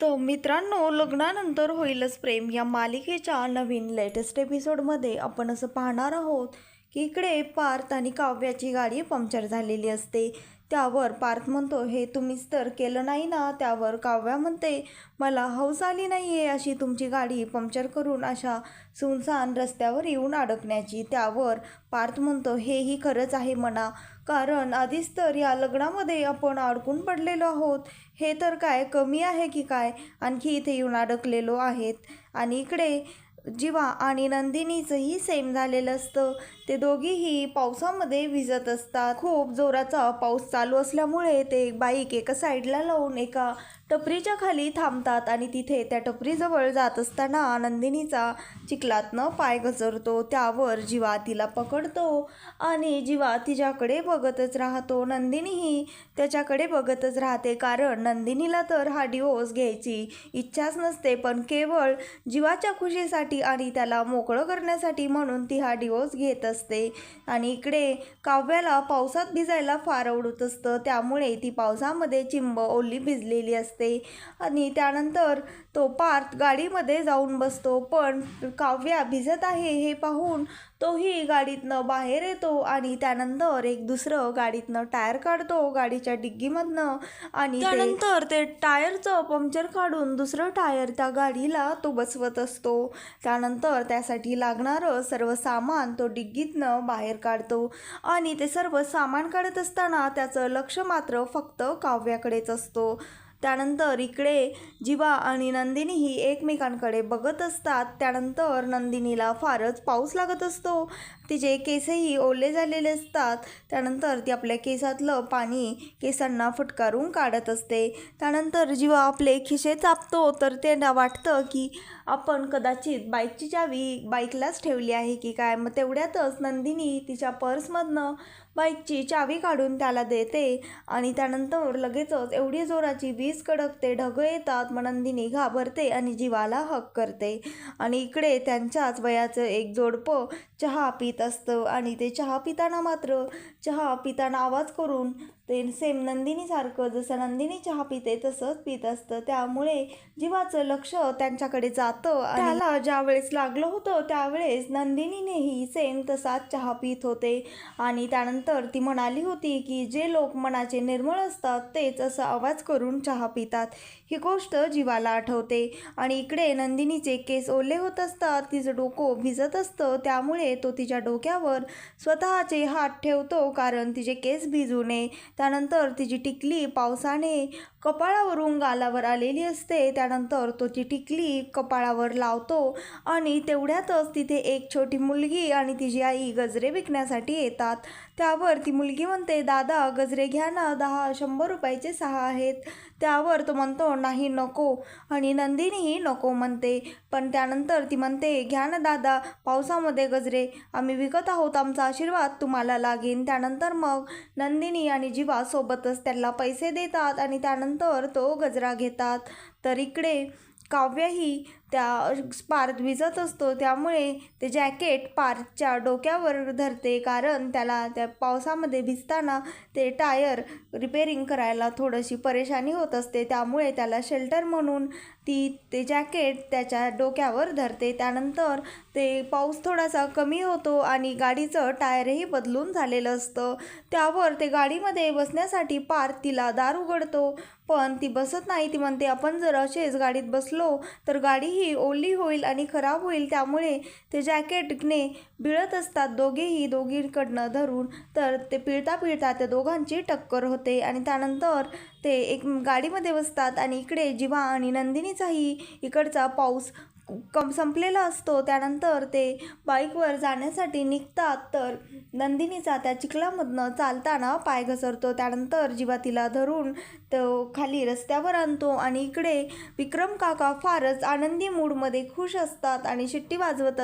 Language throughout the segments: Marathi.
तर मित्रांनो लग्नानंतर होईलच प्रेम. या मालिकेच्या नवीन लेटेस्ट एपिसोडमध्ये आपण असं पाहणार आहोत की इकडे पार्थ आणि काव्याची गाडी पंक्चर झालेली असते. त्यावर पार्थ म्हणतो हे तुम्हीच तर केलं नाही ना त्यावर काव्या म्हणते मला हौस आली नाही आहे अशी तुमची गाडी पंक्चर करून अशा सुनसान रस्त्यावर येऊन अडकण्याची. त्यावर पार्थ म्हणतो हेही खरंच आहे म्हणा कारण आधीच तर या लग्नामध्ये आपण अडकून पडलेलो आहोत. हे तर काय कमी आहे की काय? आणखी इथे येऊन अडकलेलो आहेत. आणि इकडे जीवा आणि नंदिनीचंही सेम झालेलं असतं. ते दोघीही पावसामध्ये भिजत असतात. खूप जोराचा पाऊस चालू असल्यामुळे ते बाईक एका साईडला लावून एका टपरीच्या खाली थांबतात आणि तिथे त्या टपरीजवळ जात असताना नंदिनीचा चिखलातनं पाय घसरतो. त्यावर जीवा तिला पकडतो आणि जीवा तिच्याकडे बघतच राहतो. नंदिनीही त्याच्याकडे बघतच राहते कारण नंदिनीला तर हा डिवोर्स घ्यायची इच्छाच नसते पण केवळ जीवाच्या खुशीसाठी आणि त्याला मोकळं करण्यासाठी म्हणून ती हा डिवोर्स घेत असते. आणि इकडे काव्याला पावसात भिजायला फार आवडत असतं. त्यामुळे ती पावसामध्ये चिंब ओली भिजलेली असते. आणि त्यानंतर तो पार्थ गाडीमध्ये जाऊन बसतो. पण काव्या भिजत आहे हे पाहून तोही गाडीतनं बाहेर येतो आणि त्यानंतर एक दुसरं गाडीतनं टायर काढतो गाडीच्या डिग्गीमधनं आणि त्यानंतर ते टायरचं पंक्चर काढून दुसरं टायर त्या गाडीला तो बसवत असतो. त्यानंतर त्यासाठी लागणारं सर्व सामान तो डिग्गीतनं बाहेर काढतो आणि ते सर्व सामान काढत असताना त्याचं लक्ष मात्र फक्त काव्याकडेच असतो. त्यानंतर इकडे जीवा आणि नंदिनी ही एकमेकांकडे बघत असतात. त्यानंतर नंदिनीला फारच पाऊस लागत असतो. तिचे केसही ओले झालेले असतात. त्यानंतर ती आपल्या केसातलं पाणी केसांना फटकारून काढत असते. त्यानंतर जीवा आपले खिसे चापतो. तर त्यांना वाटतं की आपण कदाचित बाईकची चावी बाईकलाच ठेवली आहे की काय? मग तेवढ्यातच नंदिनी तिच्या पर्समधनं बाईकची चावी काढून त्याला देते आणि त्यानंतर लगेचच एवढी जोराची वीज कडकते ढगं येतात मनंदिनी घाबरते आणि जीवाला हक करते. आणि इकडे त्यांच्याच वयाचं एक जोडपं चहा पित असतं आणि ते चहा पिताना मात्र चहा पिताना आवाज करून ते सेम नंदिनीसारखं जसं नंदिनी चहा पिते तसंच पित असतं. त्यामुळे जीवाचं लक्ष त्यांच्याकडे जातं त्याला ज्या वेळेस लागलं होतं त्यावेळेस नंदिनीनेही सेम तसाच चहा पित होते. आणि त्यानंतर ती म्हणाली होती की जे लोक मनाचे निर्मळ असतात तेच असं आवाज करून चहा पितात. ही गोष्ट जीवाला आठवते. आणि इकडे नंदिनीचे केस ओले होत असतात तिचं डोकं भिजत असतं. त्यामुळे तो तिच्या डोक्यावर स्वतःचे हात ठेवतो कारण तिचे केस भिजू नये. त्यानंतर तिची टिकली पावसाने कपाळावरून गालावर आलेली असते. त्यानंतर तो ती टिकली कपाळावर लावतो आणि तेवढ्यातच तिथे एक छोटी मुलगी आणि तिची आई गजरे विकण्यासाठी येतात. त्यावर ती मुलगी म्हणते दादा गजरे घ्या ना दहा शंभर रुपयाचे सहा आहेत. त्यावर तो म्हणतो नाही नको. आणि नंदिनीही नको म्हणते. पण त्यानंतर ती म्हणते घ्या ना दादा पावसामध्ये गजरे. आम्ही विकत आहोत आमचा आशीर्वाद तुम्हाला लागेन. त्यानंतर मग नंदिनी आणि जीवा सोबतच त्याला पैसे देतात आणि त्यानंतर तो गजरा घेतात. तर इकडे काव्यही त्या पार्थ भिजत असतो. त्यामुळे ते जॅकेट पार्थच्या डोक्यावर धरते. कारण त्याला त्या पावसामध्ये भिजताना ते टायर रिपेरिंग करायला थोडीशी परेशानी होत असते. त्यामुळे त्याला शेल्टर म्हणून ती ते जॅकेट त्याच्या डोक्यावर धरते. त्यानंतर ते पाऊस थोडासा कमी होतो आणि गाडीचं टायरही बदलून झालेलं असतं. त्यावर ते गाडीमध्ये बसण्यासाठी पार्थ तिला दार उघडतो. पण ती बसत नाही. ती म्हणते आपण जर असेच गाडीत बसलो तर गाडी ही ओली होईल आणि खराब होईल. त्यामुळे ते जॅकेटने पिळत असतात दोघेही दोघींकडनं धरून. तर ते पिळता पिळता त्या दोघांची टक्कर होते आणि त्यानंतर ते एक गाडीमध्ये बसतात आणि इकडे जिवा आणि नंदिनीचाही इकडचा पाऊस कम संपलेला असतो. त्यानंतर ते बाईकवर जाण्यासाठी निघतात. तर नंदिनीचा त्या चिखलामधनं चालताना पाय घसरतो. त्यानंतर जीवा तिला धरून तो खाली रस्त्यावर आणतो आणि इकडे विक्रम काका फारच आनंदी मूडमध्ये खुश असतात आणि शिट्टी वाजवत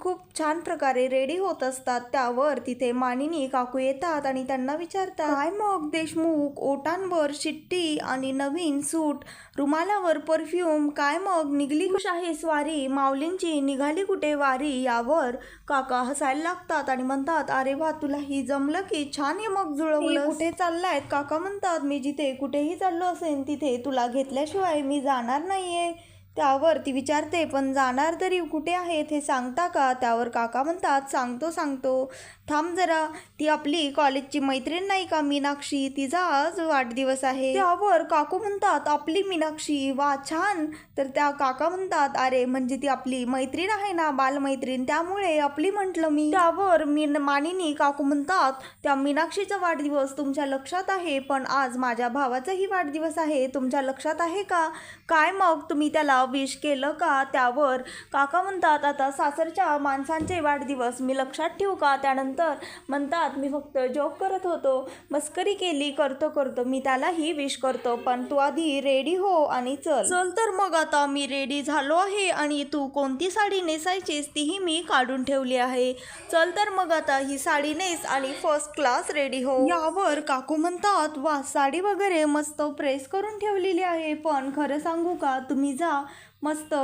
खूप छान प्रकारे रेडी होत असतात. त्यावर तिथे मानिनी काकू येतात आणि त्यांना विचारतात काय मग देशमुख ओटांवर शिट्टी आणि नवीन सूट रुमालावर परफ्यूम काय मग निघली? खुश आहे स्वारी माऊलींची निघाली कुठे वारी? यावर काका हसायला लागतात आणि म्हणतात अरे वा तुला ही जमलं की छान यमक जुळवलं कुठे चाललायत काका म्हणतात मी जिथे कुठेही चाललो असेन तिथे तुला घेतल्याशिवाय मी जाणार नाहीये. त्यावर ती विचारते पण जाणार तरी कुठे आहेत हे सांगता का? त्यावर काका म्हणतात सांगतो सांगतो. थांब जरा. ती आपली कॉलेजची मैत्रीण नाही का मीनाक्षी? तिचा आज वाढदिवस आहे. त्यावर काकू म्हणतात आपली मीनाक्षी? वा छान. तर त्या काका म्हणतात अरे म्हणजे ती आपली मैत्रीण आहे ना बालमैत्रीण? त्यामुळे आपली म्हटलं मी. त्यावर मी मानिनी काकू म्हणतात त्या मीनाक्षीचा वाढदिवस तुमच्या लक्षात आहे पण आज माझ्या भावाचाही वाढदिवस आहे. तुमच्या लक्षात आहे का? काय मग? तुम्ही त्याला विश केलं का त्यावर? काका म्हणतात आता सासरच्या माणसांचे वाढदिवस. मी लक्षात ठेवू का? त्यानंतर म्हणतात मी फक्त जॉब करत होतो. मस्करी केली करतो करतो. मी त्यालाही विश करतो. पण तू आधी रेडी हो आणि चल. चल तर मग आता. मी रेडी झालो आहे आणि तू कोणती साडी नेसायचीस तीही मी काढून ठेवली आहे. चल तर मग आता ही साडी नेस आणि फर्स्ट क्लास रेडी हो. यावर काकू म्हणतात वा साडी वगैरे मस्त प्रेस करून ठेवलेली आहे. पण खरं सांगू का? तुम्ही जा. मस्त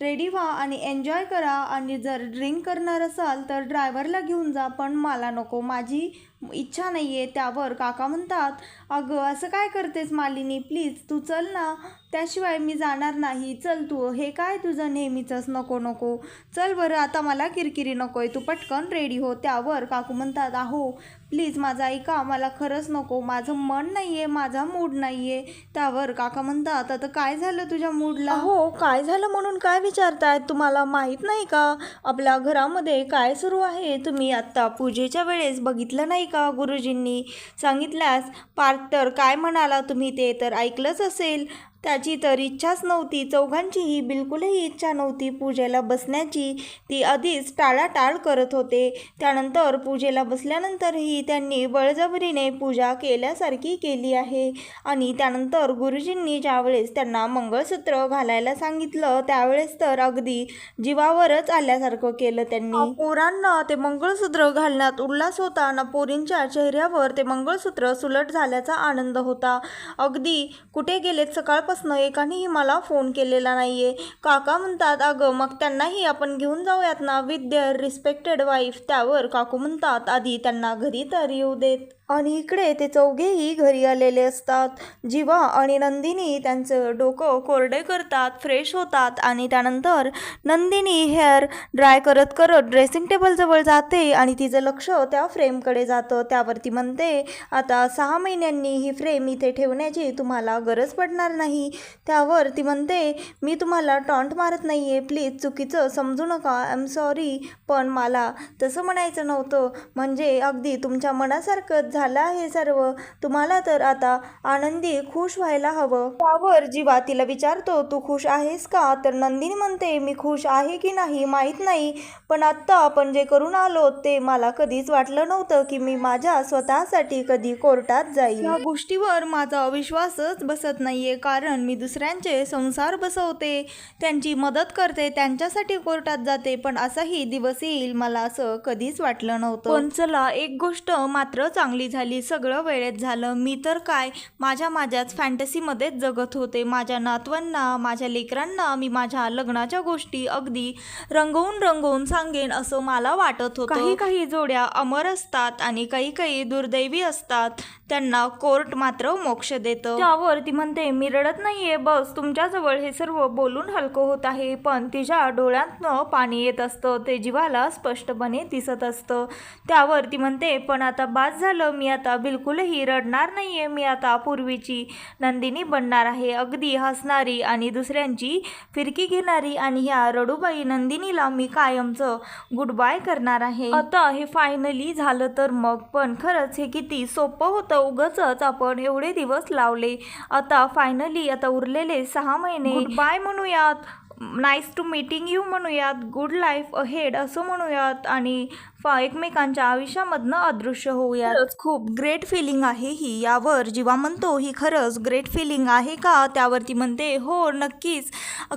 रेडी व्हा आणि एन्जॉय करा. आणि जर ड्रिंक करणार असाल तर ड्रायव्हरला घेऊन जा पण मला नको. माझी इच्छा नाही आहे त्यावर. काका म्हणतात अगं असं काय करतेस मालिनी? प्लीज तू चल ना. त्याशिवाय मी जाणार नाही. चल तू हे काय तुझं नेहमीचंच नको नको. चल बरं आता मला किरकिरी नको आहे तू पटकन रेडी हो त्यावर काकू म्हणतात आहो प्लीज माझा ऐका मला खरंच नको. माझं मन नाही आहे माझा मूड नाही आहे त्यावर काका म्हणतात आता काय झालं तुझ्या मूडला हो काय झालं म्हणून काय विचारतायत तुम्हाला माहीत नाही का? आपल्या घरामध्ये काय सुरू आहे? तुम्ही आत्ता पूजेच्या वेळेस बघितलं नाही का गुरुजींनी? सांगितल्यास पार्थ तर काय म्हणाला तुम्ही ते तर ऐकलंच असेल. त्याची तर इच्छाच नव्हती. चौघांचीही बिलकुलही इच्छा नव्हती पूजेला बसण्याची. ती आधीच टाळाटाळ करत होते. त्यानंतर पूजेला बसल्यानंतरही त्यांनी बळजबरीने पूजा केल्यासारखी केली आहे. आणि त्यानंतर गुरुजींनी ज्यावेळेस त्यांना मंगळसूत्र घालायला सांगितलं त्यावेळेस तर अगदी जीवावरच आल्यासारखं केलं त्यांनी. पोरांना ते मंगळसूत्र घालण्यात उल्हास होता ना पोरींच्या चेहऱ्यावर ते मंगळसूत्र सुलट झाल्याचा आनंद होता. अगदी कुठे गेलेत सकाळपासून? एकानेही मला फोन केलेला नाहीये. काका म्हणतात अगं मग त्यांनाही आपण घेऊन जाऊयात ना? विथ देअर रिस्पेक्टेड वाईफ त्यावर काकू म्हणतात आधी त्यांना घरी तर येऊ देत. आणि इकडे ते चौघेही घरी आलेले असतात. जीवा आणि नंदिनी त्यांचं डोकं कोरडे करतात फ्रेश होतात आणि त्यानंतर नंदिनी हेअर ड्राय करत करत ड्रेसिंग टेबलजवळ जाते आणि तिचं लक्ष त्या फ्रेमकडे जातं. त्यावरती म्हणते आता सहा महिन्यांनी ही फ्रेम इथे ठेवण्याची तुम्हाला गरज पडणार नाही. त्यावर ती म्हणते मी तुम्हाला टॉन्ट मारत नाही आहे प्लीज चुकीचं समजू नका. आय एम सॉरी पण मला तसं म्हणायचं नव्हतं. म्हणजे अगदी तुमच्या मनासारखंच झालं आहे सर्व. तुम्हाला तर आता आनंदी खुश व्हायला हवं. त्यावर जीवा तिला विचारतो तू खुश आहेस का? तर नंदिनी म्हणते मी खुश आहे की नाही माहीत नाही. पण आत्ता आपण जे करून आलो ते मला कधीच वाटलं नव्हतं की मी माझ्या स्वतःसाठी कधी कोर्टात जाईल या गोष्टीवर माझा विश्वासच बसत नाहीये कारण मी दुसऱ्यांचे संसार बसवते. त्यांची मदत करते त्यांच्यासाठी कोर्टात जाते पण असाही दिवस येईल मला असं कधीच वाटलं नव्हतं. पण चला एक गोष्ट मात्र चांगली झाली सगळं वेळेत झालं. मी तर काय? माझ्या माझ्याच फॅन्टसीमध्येच जगत होते. माझ्या नातवांना माझ्या लेकरांना मी माझ्या लग्नाच्या गोष्टी अगदी रंगवून रंगवून सांगेन असं मला वाटत होतं. काही काही जोड्या अमर असतात आणि काही काही दुर्दैवी असतात. त्यांना कोर्ट मात्र मोक्ष देतं. त्यावर ती म्हणते मी रडत नाहीये बस. तुमच्याजवळ हे सर्व बोलून हलकं होत आहे. पण तिच्या डोळ्यातनं पाणी येत असतं. ते जीवाला स्पष्टपणे दिसत असतं. त्यावर ती म्हणते पण आता बाद झालं. मी आता बिलकुलही रडणार नाहीये. मी आता पूर्वीची नंदिनी बनणार आहे. अगदी हसणारी आणि दुसऱ्यांची फिरकी घेणारी आणि ह्या रडूबाई नंदिनीला मी कायमचं गुड बाय करणार आहे. आता हे फायनली झालं तर मग पण खरंच हे किती सोपं होतं. उगच आपण एवढे दिवस लावले. आता फायनली आता उरलेले सहा महिने. बाय म्हणूयात. नाईस टू मीटिंग यू म्हणूयात. गुड लाईफ अहेड असं म्हणूयात. आणि एकमेकांच्या आयुष्यामधनं अदृश्य होऊया खूप ग्रेट फिलिंग आहे ही. यावर जीवा म्हणतो ही खरंच ग्रेट फिलिंग आहे का? त्यावरती म्हणते हो नक्कीच.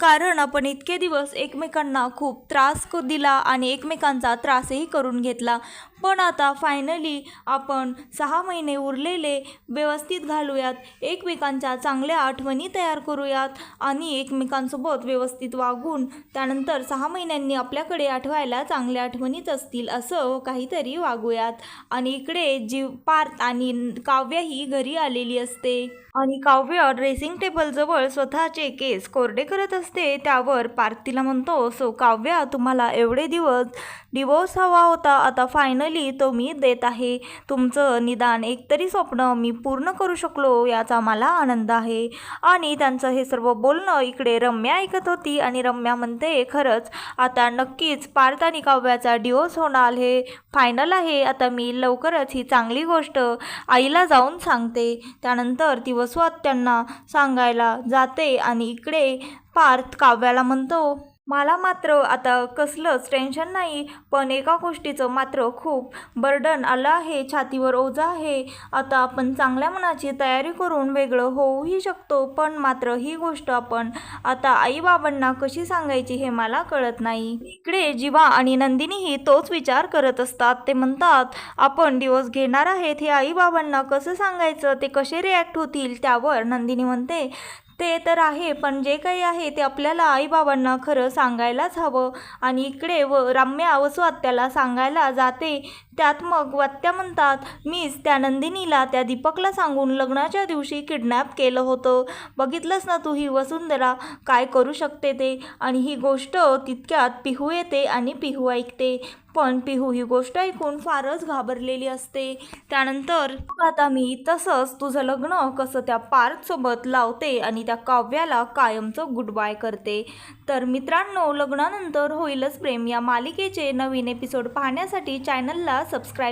कारण आपण इतके दिवस एकमेकांना खूप त्रास दिला आणि एकमेकांचा त्रासही करून घेतला. पण आता फायनली आपण सहा महिने उरलेले व्यवस्थित घालूयात. एकमेकांच्या चांगल्या आठवणी तयार करूयात आणि एकमेकांसोबत व्यवस्थित वागून त्यानंतर सहा महिन्यांनी आपल्याकडे आठवायला चांगल्या आठवणीच असतील असं काहीतरी वागूयात. आणि इकडे जीव पार्थ आणि काव्य ही घरी आलेली असते. आणि काव्य ड्रेसिंग टेबलजवळ स्वतःचे केस कोरडे करत असते त्यावर पार्थ तिला म्हणतो सो काव्या तुम्हाला एवढे दिवस डिवोर्स हवा होता आता फायनली तो मी देत आहे. तुमचं निदान एकतरी स्वप्न मी पूर्ण करू शकलो याचा मला आनंद आहे. आणि त्यांचं हे सर्व बोलणं इकडे रम्या ऐकत होती आणि रम्या म्हणते खरंच आता नक्कीच पार्थ आणि काव्याचा डिवोर्स होणार. हे फायनल आहे. आता मी लवकरच ही चांगली गोष्ट आईला जाऊन सांगते. त्यानंतर ती वसुआत त्यांना सांगायला जाते आणि इकडे पार्थ काव्याला म्हणतो मला मात्र आता कसलंच टेन्शन नाही पण एका गोष्टीचं मात्र खूप बर्डन आलं आहे छातीवर ओझं आहे. आता आपण चांगल्या मनाची तयारी करून वेगळं होऊही शकतो पण मात्र ही गोष्ट आपण आता आईबाबांना कशी सांगायची हे मला कळत नाही. इकडे जीवा आणि नंदिनीही तोच विचार करत असतात. ते म्हणतात आपण दिवस घेणार आहेत हे आईबाबांना कसं सांगायचं ते कसे रिॲक्ट होतील? त्यावर नंदिनी म्हणते ते तर आहे पण जे काही आहे ते आपल्याला आईबाबांना खरं सांगायलाच हवं. आणि इकडे व रम्या व सांगायला जाते. त्यात मग वात्या म्हणतात मीच त्या नंदिनीला त्या दीपकला सांगून लग्नाच्या दिवशी किडनॅप केलं होतं. बघितलंच ना तू ही वसुंधरा? काय करू शकते ते? आणि ही गोष्ट तितक्यात पिहू येते आणि पिहू ऐकते. पण पिहू हो ही गोष्ट ऐकून फारच घाबरलेली असते. त्यानंतर आता मी तसंच तुझं लग्न कसं त्या पार्थसोबत लावते आणि त्या काव्याला कायमचं गुड बाय करते. तर मित्रांनो लग्नानंतर होईलच प्रेम. या मालिकेचे नवीन एपिसोड पाहण्यासाठी चॅनलला सबस्क्राईब